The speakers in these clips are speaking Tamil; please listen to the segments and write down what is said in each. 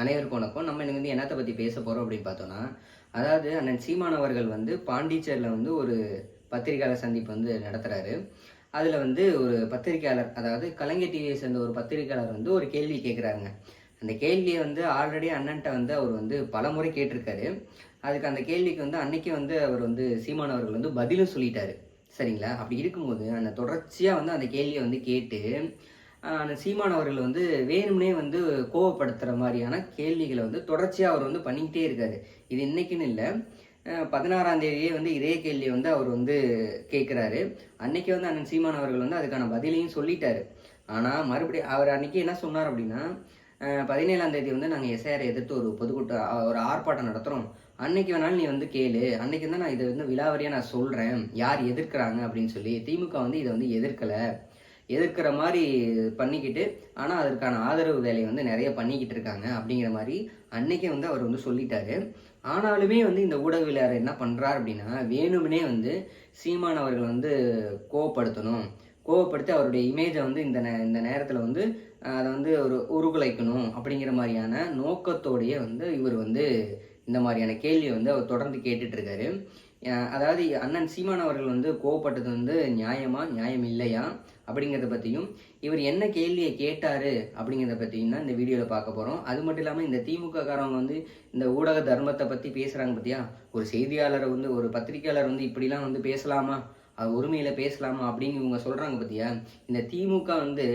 அனைவருக்கும் வணக்கம். நம்ம இன்னைக்கு வந்து என்னத்தை பற்றி பேச போகிறோம் அப்படின்னு பார்த்தோன்னா அதாவது அண்ணன் சீமான் அவர்கள் வந்து பாண்டிச்சேரியில் வந்து ஒரு பத்திரிகையாளர் சந்திப்பு வந்து நடத்துகிறாரு அதில் வந்து ஒரு பத்திரிகையாளர் அதாவது கலைஞர் டிவியை சேர்ந்த ஒரு பத்திரிகையாளர் வந்து ஒரு கேள்வி கேட்குறாங்க அந்த கேள்வியை வந்து ஆல்ரெடி அண்ணன்ட்ட வந்து அவர் வந்து பல முறை கேட்டிருக்காரு. அதுக்கு அந்த கேள்விக்கு வந்து அன்னைக்கு வந்து அவர் வந்து சீமான் அவர்கள் வந்து பதிலும் சொல்லிட்டாரு. சரிங்களா? அப்படி இருக்கும்போது அந்த தொடர்ச்சியாக வந்து அந்த கேள்வியை வந்து கேட்டு சீமான் அவர்கள் வந்து வேணும்னே வந்து கோவப்படுத்துகிற மாதிரியான கேள்விகளை வந்து தொடர்ச்சியாக அவர் வந்து பண்ணிக்கிட்டே இருக்காரு. இது இன்றைக்குன்னு இல்லை. பதினாறாம் தேதியே வந்து இதே கேள்வியை வந்து அவர் வந்து கேட்குறாரு அன்னைக்கு வந்து அண்ணன் சீமான் அவர்கள் வந்து அதுக்கான பதிலையும் சொல்லிட்டாரு. ஆனால் மறுபடியும் அவர் அன்னைக்கு என்ன சொன்னார் அப்படின்னா பதினேழாம் தேதி வந்து நாங்கள் எஸ்ஐஆரை எதிர்த்து ஒரு பொதுக்கூட்ட ஒரு ஆர்ப்பாட்டம் நடத்துகிறோம் அன்னைக்கு வேணாலும் நீ வந்து கேளு. அன்னைக்கு தான் நான் இதை வந்து விலாவரியாக நான் சொல்கிறேன் யார் எதிர்க்கிறாங்க அப்படின்னு சொல்லி திமுக வந்து இதை வந்து எதிர்க்கலை. எதிர்க்கிற மாதிரி பண்ணிக்கிட்டு ஆனால் அதற்கான ஆதரவு வேலையை வந்து நிறைய பண்ணிக்கிட்டு இருக்காங்க அப்படிங்கிற மாதிரி அன்னைக்கே வந்து அவர் வந்து சொல்லிட்டாரு. ஆனாலுமே வந்து இந்த ஊடகவியலாளர் என்ன பண்ணுறார் அப்படின்னா வேணும்னே வந்து சீமான் அவர்கள் வந்து கோவப்படுத்தணும். கோவப்படுத்தி அவருடைய இமேஜை வந்து இந்த நே இந்த நேரத்தில் வந்து அதை வந்து ஒரு உருகுலைக்கணும் அப்படிங்கிற மாதிரியான நோக்கத்தோடையே வந்து இவர் வந்து இந்த மாதிரியான கேள்வியை வந்து அவர் தொடர்ந்து கேட்டுட்ருக்காரு அதாவது அண்ணன் சீமான் அவர்கள் வந்து கோவப்பட்டது வந்து நியாயமா நியாயம் இல்லையா அப்படிங்கிறத பற்றியும் இவர் என்ன கேள்வியை கேட்டார் அப்படிங்கிறத பற்றியும் தான் இந்த வீடியோவில் பார்க்க போகிறோம் அது மட்டும் இல்லாமல் இந்த திமுக காரவங்க வந்து இந்த ஊடக தர்மத்தை பற்றி பேசுகிறாங்க பார்த்தியா ஒரு செய்தியாளரை வந்து ஒரு பத்திரிக்கையாளர் வந்து இப்படிலாம் வந்து பேசலாமா? அது உரிமையில் பேசலாமா அப்படின்னு இவங்க சொல்கிறாங்க பார்த்தியா இந்த திமுக வந்து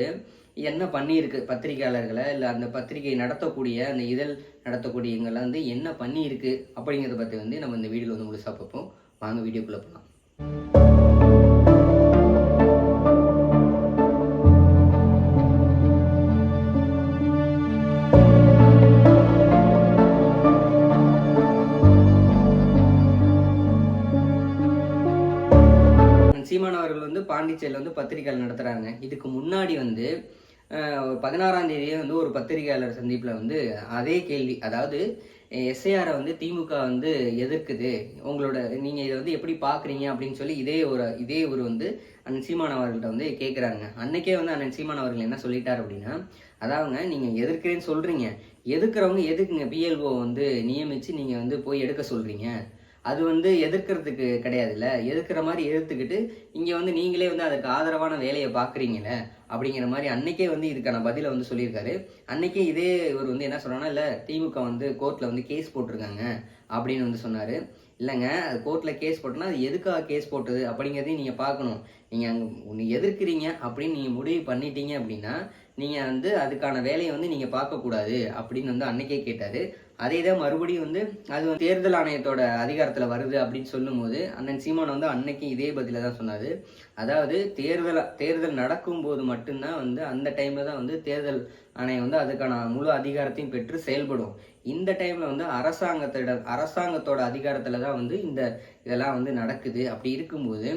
என்ன பண்ணியிருக்கு? பத்திரிகையாளர்களை இல்லை அந்த பத்திரிகை நடத்தக்கூடிய அந்த இதழ் நடத்தக்கூடியவங்களை வந்து என்ன பண்ணியிருக்கு அப்படிங்கிறத பற்றி வந்து நம்ம இந்த வீடியோவில் வந்து முழுசாக பார்ப்போம். வாங்க வீடியோக்குள்ளே போகலாம் பாண்டிச்சேரியில் வந்து பத்திரிகையாளர் நடத்துகிறாங்க இதுக்கு முன்னாடி வந்து அஹ், பதினாறாம் தேதியே வந்து ஒரு பத்திரிகையாளர் சந்திப்பில் வந்து அதே கேள்வி. அதாவது எஸ்ஐஆரை வந்து திமுக வந்து எதிர்க்குது. உங்களோட நீங்கள் இதை வந்து எப்படி பார்க்குறீங்க அப்படின்னு சொல்லி இதே ஒரு இதே ஒரு வந்து அண்ணன் சீமான் அவர்கள்ட்ட வந்து கேட்குறாங்க அன்னைக்கே வந்து அண்ணன் சீமான் அவர்கள் என்ன சொல்லிட்டார் அப்படின்னா அதாவங்க நீங்கள் எதிர்க்கிறேன்னு சொல்கிறீங்க எதுக்குறவங்க எதுக்குங்க பிஎல்ஓ வந்து நியமித்து நீங்கள் வந்து போய் எடுக்க சொல்கிறீங்க அது வந்து எதிர்க்கிறதுக்கு கிடையாதுல்ல. எதிர்க்கிற மாதிரி எதிர்த்துக்கிட்டு இங்கே வந்து நீங்களே வந்து அதுக்கு ஆதரவான வேலையை பார்க்குறீங்கல்ல அப்படிங்கிற மாதிரி அன்னைக்கே வந்து இதுக்கான பதிலை வந்து சொல்லியிருக்காரு. அன்னைக்கே இதே இவர் வந்து என்ன சொல்றாருன்னா இல்லை திமுக வந்து கோர்ட்டில் வந்து கேஸ் போட்டிருக்காங்க அப்படின்னு வந்து சொன்னார். இல்லைங்க அது கோர்ட்டில் கேஸ் போட்டோன்னா அது எதுக்காக கேஸ் போட்டது அப்படிங்கிறதையும் நீங்கள் பார்க்கணும். நீங்கள் அங்கே ஒன்று எதிர்க்கிறீங்க அப்படின்னு நீங்கள் முடிவு பண்ணிட்டீங்க அப்படின்னா நீங்கள் வந்து அதுக்கான வேலையை வந்து நீங்கள் பார்க்கக்கூடாது அப்படின்னு வந்து அன்னைக்கே கேட்டார். அதே தான் மறுபடியும் வந்து அது வந்து தேர்தல் ஆணையத்தோட அதிகாரத்தில் வருது அப்படின்னு சொல்லும்போது அண்ணன் சீமான் வந்து அன்னைக்கு இதே பதில தான் சொன்னார். அதாவது தேர்தல் தேர்தல் நடக்கும்போது மட்டும்தான் வந்து அந்த டைமில் தான் வந்து தேர்தல் ஆணையம் வந்து அதுக்கான முழு அதிகாரத்தையும் பெற்று செயல்படும். இந்த டைமில் வந்து அரசாங்கத்திட அரசாங்கத்தோட அதிகாரத்தில் தான் வந்து இந்த இதெல்லாம் வந்து நடக்குது. அப்படி இருக்கும்போது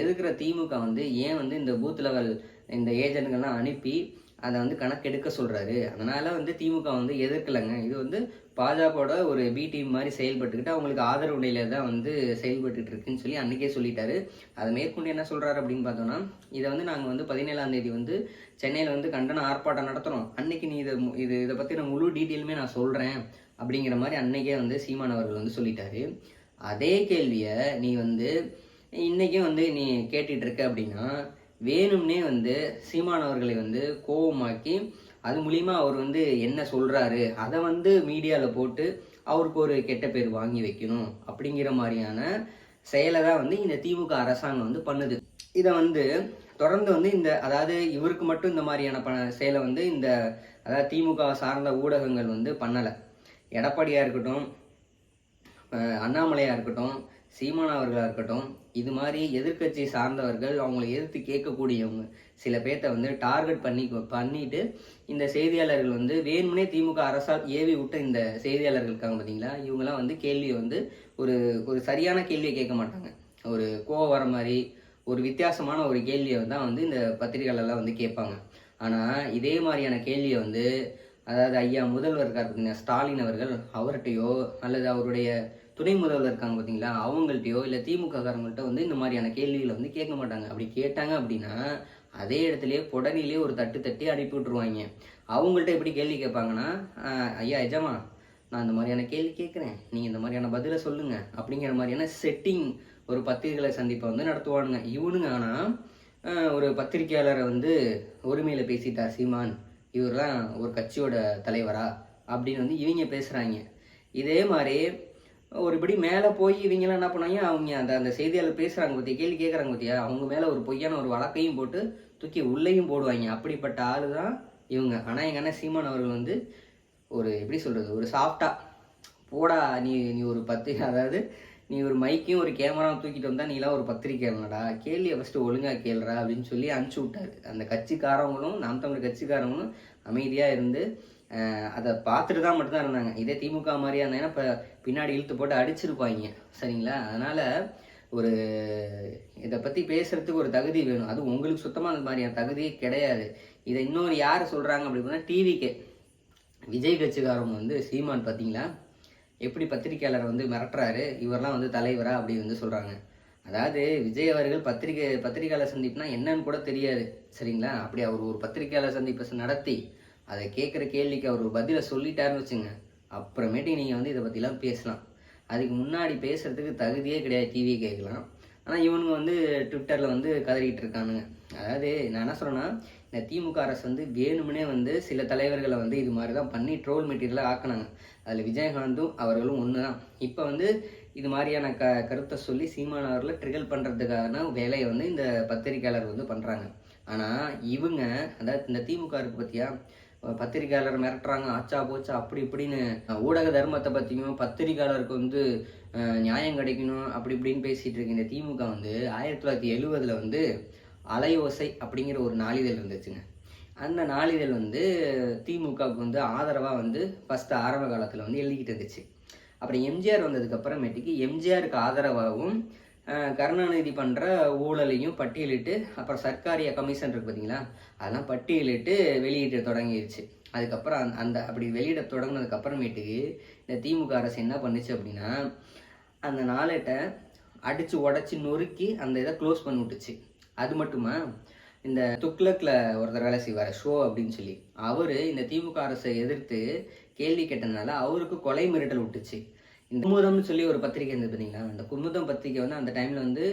எதுக்குற திமுக வந்து ஏன் வந்து இந்த பூத் லெவல் இந்த ஏஜென்ட்கள்லாம் அனுப்பி அதை வந்து கணக்கெடுக்க சொல்கிறாரு அதனால் வந்து திமுக வந்து எதிர்க்கலைங்க. இது வந்து பாஜகவோட ஒரு பி டீம் மாதிரி செயல்பட்டுக்கிட்டு அவங்களுக்கு ஆதரவு நிலையில தான் வந்து செயல்பட்டுட்டு இருக்குன்னு சொல்லி அன்றைக்கே சொல்லிட்டாரு. அதை மேற்கொண்டு என்ன சொல்கிறாரு அப்படின்னு பார்த்தோன்னா இதை வந்து நாங்கள் வந்து பதினேழாம் தேதி வந்து சென்னையில் வந்து கண்டன ஆர்ப்பாட்டம் நடத்துகிறோம் அன்னைக்கு நீ இதை இது இதை பற்றி நான் முழு டீட்டெயிலுமே நான் சொல்கிறேன் அப்படிங்கிற மாதிரி அன்னைக்கே வந்து சீமான் அவர்கள் வந்து சொல்லிட்டாரு. அதே கேள்வியை நீ வந்து இன்றைக்கும் வந்து நீ கேட்டுட்ருக்க அப்படின்னா வேணும்னே வந்து சீமான் அவர்களை வந்து கோபமாக்கி அது மூலிமா அவர் வந்து என்ன சொல்கிறாரு அதை வந்து மீடியாவில் போட்டு அவருக்கு ஒரு கெட்ட பேர் வாங்கி வைக்கணும் அப்படிங்கிற மாதிரியான செயலை தான் வந்து இந்த திமுக அரசாங்கம் வந்து பண்ணுது. இதை வந்து தொடர்ந்து வந்து இந்த அதாவது இவருக்கு மட்டும் இந்த மாதிரியான ப செயலை வந்து இந்த அதாவது திமுக சார்ந்த ஊடகங்கள் வந்து பண்ணலை. எடப்பாடியாக இருக்கட்டும் அண்ணாமலையாக இருக்கட்டும் சீமான் அவர்களாக இருக்கட்டும் இது மாதிரி எதிர்கட்சி சார்ந்தவர்கள் அவங்களை எதிர்த்து கேட்கக்கூடியவங்க சில பேர்த்த வந்து டார்கெட் பண்ணி பண்ணிட்டு இந்த செய்தியாளர்கள் வந்து வேணும்னே திமுக அரசால் ஏவி விட்ட இந்த செய்தியாளர்கள் இருக்காங்க பார்த்தீங்களா இவங்கெல்லாம் வந்து கேள்வியை வந்து ஒரு ஒரு சரியான கேள்வியை கேட்க மாட்டாங்க. ஒரு கோவம் வர மாதிரி ஒரு வித்தியாசமான ஒரு கேள்வியை தான் வந்து இந்த பத்திரிகைகளெல்லாம் வந்து கேட்பாங்க. ஆனால் இதே மாதிரியான கேள்வியை வந்து அதாவது ஐயா முதல்வர் இருக்கார் பார்த்தீங்கன்னா ஸ்டாலின் அவர்கள் அவர்கிட்டயோ அல்லது அவருடைய துணை முதல்வர் இருக்காங்க பார்த்தீங்களா அவங்கள்ட்டயோ இல்லை திமுககாரங்கள்ட்ட வந்து இந்த மாதிரியான கேள்விகளை வந்து கேட்க மாட்டாங்க. அப்படி கேட்டாங்க அப்படின்னா அதே இடத்துலயே புடனிலே ஒரு தட்டு தட்டி அனுப்பி விட்ருவாங்க அவங்கள்ட்ட எப்படி கேள்வி கேட்பாங்கன்னா ஐயா எஜமா நான் இந்த மாதிரியான கேள்வி கேட்குறேன். நீங்கள் இந்த மாதிரியான பதிலை சொல்லுங்கள் அப்படிங்கிற மாதிரியான செட்டிங் ஒரு பத்திரிகைகளை சந்திப்பை வந்து நடத்துவானுங்க. இவனுங்க ஆனால் ஒரு பத்திரிகையாளரை வந்து உரிமையில் பேசிட்டார் சீமான் இவரெல்லாம் ஒரு கட்சியோட தலைவரா? அப்படின்னு வந்து இவங்க பேசுகிறாங்க இதே மாதிரி ஒருபடி மேலே போய் இவங்கெல்லாம் என்ன பண்ணாங்க? அவங்க அந்த அந்த செய்தியாளர் பேசுகிறாங்க பற்றி கேள்வி கேட்குறாங்க பற்றியா அவங்க மேலே ஒரு பொய்யான ஒரு வழக்கையும் போட்டு தூக்கி உள்ளேயும் போடுவாங்க. அப்படிப்பட்ட ஆள் தான் இவங்க. ஆனால் எங்கள் அண்ணன் சீமான் அவர்கள் வந்து ஒரு எப்படி சொல்கிறது ஒரு சாஃப்டாக போடா நீ நீ ஒரு பத்து அதாவது நீ ஒரு மைக்கையும் ஒரு கேமராவும் தூக்கிட்டு வந்தால் நீலாம் ஒரு பத்திரிக்கையாளனடா கேள்வியை ஃபஸ்ட்டு ஒழுங்காக கேளுடா அப்படின்னு சொல்லி அனுப்பிச்சி விட்டாரு. அந்த கட்சிக்காரவங்களும் நாம் தமிழ் கட்சிக்காரவங்களும் அமைதியாக இருந்து அதை பார்த்துட்டு தான் மட்டும்தான் இருந்தாங்க. இதே திமுக மாதிரியா இருந்தாங்கன்னா இப்போ பின்னாடி இழுத்து போட்டு அடிச்சிருப்பாங்க சரிங்களா? அதனால் ஒரு இதை பற்றி பேசுகிறதுக்கு ஒரு தகுதி வேணும். அது உங்களுக்கு சுத்தமாக அந்த மாதிரியான தகுதியே கிடையாது. இதை இன்னொரு யார் சொல்கிறாங்க அப்படின்னா டிவிக்கே விஜய் கட்சிக்காரங்க வந்து சீமான் பார்த்தீங்களா எப்படி பத்திரிக்கையாளரை வந்து மிரட்டுறாரு? இவரெல்லாம் வந்து தலைவரா அப்படி வந்து சொல்கிறாங்க அதாவது விஜய் அவர்கள் பத்திரிகை பத்திரிகையாளர் சந்திப்புனா என்னன்னு கூட தெரியாது. சரிங்களா? அப்படி அவர் ஒரு பத்திரிகையாளர் சந்திப்பை நடத்தி அதை கேட்குற கேள்விக்கு அவர் ஒரு பதிலை சொல்லிட்டாருன்னு வச்சுங்க. அப்புறமேட்டுக்கு நீங்கள் வந்து இதை பற்றிலாம் பேசலாம். அதுக்கு முன்னாடி பேசுகிறதுக்கு தகுதியே கிடையாது டிவி கேட்கலாம். ஆனால் இவனுங்க வந்து ட்விட்டரில் வந்து கதறிக்கிட்டு இருக்கானுங்க. அதாவது நான் என்ன சொல்கிறேன்னா இந்த திமுக அரசு வந்து வேணும்னே வந்து சில தலைவர்களை வந்து இது மாதிரி தான் பண்ணி ட்ரோல் மெட்டீரியலாக ஆக்குனாங்க. அதில் விஜயகாந்தும் அவர்களும் ஒன்று தான் இப்போ வந்து இது மாதிரியான க கருத்தை சொல்லி சீமான் அவர்களை ட்ரிகல் பண்ணுறதுக்கான வேலையை வந்து இந்த பத்திரிக்கையாளர் வந்து பண்ணுறாங்க ஆனால் இவங்க அதாவது இந்த திமுக இருக்கு பற்றியா பத்திரிக்கையாளர் மிரட்டுறாங்க ஆச்சா போச்சா அப்படி இப்படின்னு. ஊடக தர்மத்தை பற்றியும் பத்திரிக்கையாளருக்கு வந்து நியாயம் கிடைக்கணும் அப்படி இப்படின்னு பேசிகிட்டு இருக்க இந்த திமுக வந்து ஆயிரத்தி தொள்ளாயிரத்தி எழுவதில் வந்து அலையோசை அப்படிங்கிற ஒரு நாளிதழ் இருந்துச்சுங்க அந்த நாளிதழ் வந்து திமுகவுக்கு வந்து ஆதரவாக வந்து ஃபஸ்ட்டு ஆரம்ப காலத்தில் வந்து எழுதிக்கிட்டு இருந்துச்சு. அப்புறம் எம்ஜிஆர் வந்ததுக்கு அப்புறமேட்டுக்கு எம்ஜிஆருக்கு ஆதரவாகவும் கருணாநிதி பண்ணுற ஊழலையும் பட்டியலிட்டு அப்புறம் சர்க்காரிய கமிஷன் இருக்குது பார்த்தீங்களா அதெல்லாம் பட்டியலிட்டு வெளியிட்டு தொடங்கிருச்சு. அதுக்கப்புறம் அந்த- அந்த அப்படி வெளியிட தொடங்கினதுக்கப்புறமேட்டுக்கு இந்த திமுக அரசு என்ன பண்ணுச்சு அப்படின்னா அந்த நாளேட்டை அடித்து உடச்சி நொறுக்கி அந்த இதை க்ளோஸ் பண்ணி விட்டுச்சு. அது மட்டுமா? இந்த துக்லக்கில் ஒருத்தர் வேலை செய்வார் ஷோ அப்படின்னு சொல்லி. அவர் இந்த திமுக அரசை எதிர்த்து கேள்வி கேட்டதுனால அவருக்கு கொலை மிரட்டல் விட்டுச்சு. இந்த குமுதம்னு சொல்லி ஒரு பத்திரிக்கை இருந்தது பார்த்தீங்களா? அந்த குமுதம் பத்திரிக்கை வந்து அந்த டைமில் வந்து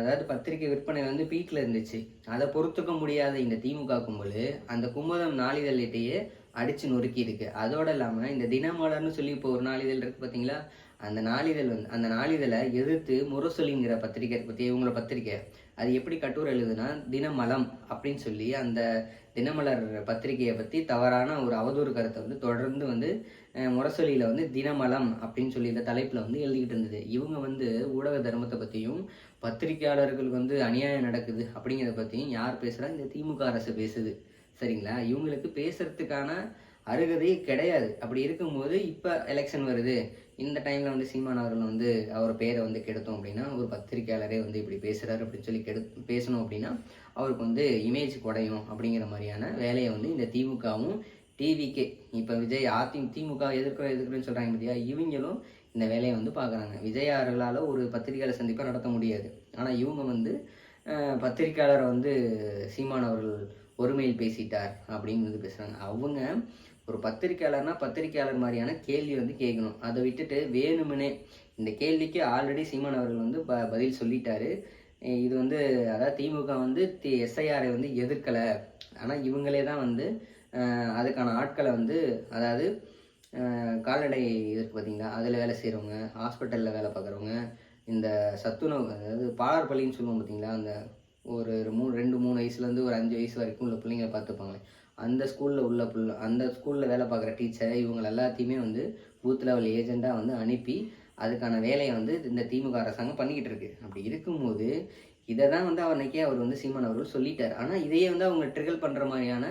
அதாவது பத்திரிக்கை விற்பனை வந்து பீக்கில் இருந்துச்சு. அதை பொறுத்துக்க முடியாத இந்த திமுக கும்பல் அந்த குமுதம் நாளிதழிட்டையே அடிச்சு நொறுக்கி இருக்கு. அதோட இல்லாமல் இந்த தினமலர்னு சொல்லி இப்போ ஒரு நாளிதழ் இருக்கு பார்த்தீங்களா? அந்த நாளிதழ் வந்து அந்த நாளிதழை எதிர்த்து முரசொலிங்கிற பத்திரிக்கை பற்றி இவங்கள பத்திரிக்கை. அது எப்படி கட்டுரை எழுதுனா தினமலம் அப்படின்னு சொல்லி அந்த தினமலர் பத்திரிகையை பற்றி தவறான ஒரு அவதூறு கருத்தை வந்து தொடர்ந்து வந்து முரசொலியில் வந்து தினமலம் அப்படின்னு சொல்லி இந்த தலைப்பில் வந்து எழுதிக்கிட்டு இருந்தது. இவங்க வந்து ஊடக தர்மத்தை பற்றியும் பத்திரிகையாளர்களுக்கு வந்து அநியாயம் நடக்குது அப்படிங்கிறத பற்றியும் யார் பேசுகிறா இந்த திமுக அரசு பேசுது. சரிங்களா? இவங்களுக்கு பேசுறதுக்கான அருகதை கிடையாது. அப்படி இருக்கும்போது இப்போ எலெக்ஷன் வருது. இந்த டைமில் வந்து சீமான் அவர்கள் வந்து அவர் பேரை வந்து கெடுத்தோம் அப்படின்னா ஒரு பத்திரிக்கையாளரே வந்து இப்படி பேசுகிறாரு அப்படின்னு சொல்லி கெடு பேசணும் அப்படின்னா அவருக்கு வந்து இமேஜ் குடையும் அப்படிங்கிற மாதிரியான வேலையை வந்து இந்த திமுகவும் டிவிக்கே இப்போ விஜய் அதி திமுக எதிர்க்கிறோம் எதிர்க்கிறோன்னு சொல்கிறாங்க இல்லையா இவங்களும் இந்த வேலையை வந்து பார்க்குறாங்க விஜய் அவர்களால் ஒரு பத்திரிகையாளர் சந்திப்பாக நடத்த முடியாது. ஆனால் இவங்க வந்து பத்திரிகையாளரை பத்திரிக்கையாளரை வந்து சீமான் அவர்கள் ஒருமையில் பேசிட்டார் அப்படின்னு வந்து பேசுகிறாங்க அவங்க ஒரு பத்திரிக்கையாளர்னா பத்திரிக்கையாளர் மாதிரியான கேள்வி வந்து கேட்கணும். அதை விட்டுட்டு வேணுமனே இந்த கேள்விக்கு ஆல்ரெடி சீமான் அவர்கள் வந்து ப பதில் சொல்லிட்டாரு. இது வந்து அதாவது திமுக வந்து தி எஸ்ஐஆரை வந்து எதிர்க்கலை. ஆனால் இவங்களே தான் வந்து அதுக்கான ஆட்களை வந்து அதாவது கால்நடை இருக்கு பார்த்தீங்களா? அதில் வேலை செய்கிறவங்க ஹாஸ்பிட்டலில் வேலை பார்க்குறவங்க இந்த சத்துணவு அதாவது பாலார்பள்ளின்னு சொல்லுவோம் பார்த்திங்களா? அந்த ஒரு மூணு ரெண்டு மூணு வயசுலேருந்து ஒரு அஞ்சு வயசு வரைக்கும் உள்ள பிள்ளைங்களை பார்த்துப்பாங்களே அந்த ஸ்கூலில் உள்ள பிள்ள அந்த ஸ்கூலில் வேலை பார்க்குற டீச்சர் இவங்க எல்லாத்தையுமே வந்து பூத் லெவல் ஏஜெண்டாக வந்து அனுப்பி அதுக்கான வேலையை வந்து இந்த திமுக அரசாங்கம் பண்ணிக்கிட்டு இருக்கு. அப்படி இருக்கும்போது இதை தான் வந்து அவர் அன்னைக்கே அவர் வந்து சீமான் அவர்கள் சொல்லிட்டார். ஆனால் இதையே வந்து அவங்க ட்ரிகல் பண்ணுற மாதிரியான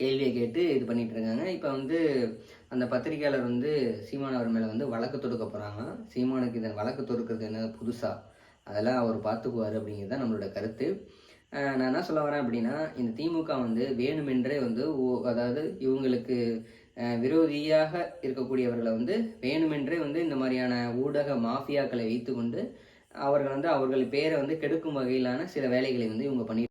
கேள்வியை கேட்டு இது பண்ணிகிட்டு இருக்காங்க. இப்போ வந்து அந்த பத்திரிக்கையாளர் வந்து சீமான் அவர் மேலே வந்து வழக்கு தொடுக்க போகிறாங்க சீமானுக்கு இதை வழக்கு தொடுக்கிறது என்ன புதுசாக அதெல்லாம் அவர் பார்த்துக்குவார் அப்படிங்கிறது தான் நம்மளோட கருத்து. நான் என்ன சொல்ல வரேன் அப்படின்னா இந்த திமுக வந்து வேணுமென்றே வந்து அதாவது இவங்களுக்கு விரோதியாக இருக்கக்கூடியவர்களை வந்து வேணுமென்றே வந்து இந்த மாதிரியான ஊடக மாஃபியாக்களை வைத்துக்கொண்டு அவர்கள் வந்து அவர்கள் பேரை வந்து கெடுக்கும் வகையிலான சில வேலைகளை வந்து இவங்க பண்ணி